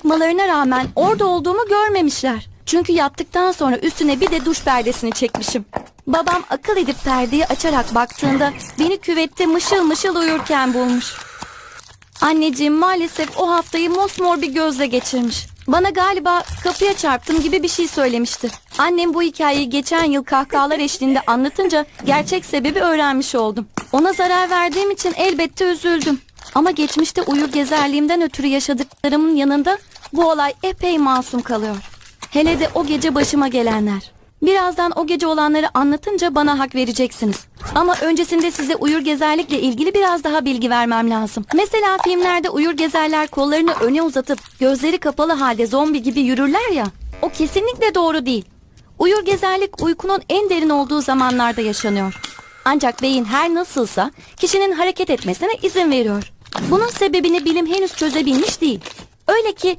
sıkmalarına rağmen orada olduğumu görmemişler. Çünkü yattıktan sonra üstüne bir de duş perdesini çekmişim. Babam akıl edip perdeyi açarak baktığında beni küvette mışıl mışıl uyurken bulmuş. Anneciğim maalesef o haftayı mosmor bir gözle geçirmiş. Bana galiba kapıya çarptım gibi bir şey söylemişti. Annem bu hikayeyi geçen yıl kahkahalar eşliğinde anlatınca gerçek sebebi öğrenmiş oldum. Ona zarar verdiğim için elbette üzüldüm. Ama geçmişte uyur gezerliğimden ötürü yaşadıklarımın yanında bu olay epey masum kalıyor. Hele de o gece başıma gelenler. Birazdan o gece olanları anlatınca bana hak vereceksiniz. Ama öncesinde size uyur gezerlikle ilgili biraz daha bilgi vermem lazım. Mesela filmlerde uyur gezerler kollarını öne uzatıp gözleri kapalı halde zombi gibi yürürler ya. O kesinlikle doğru değil. Uyur gezerlik uykunun en derin olduğu zamanlarda yaşanıyor. Ancak beyin her nasılsa kişinin hareket etmesine izin veriyor. Bunun sebebini bilim henüz çözebilmiş değil. Öyle ki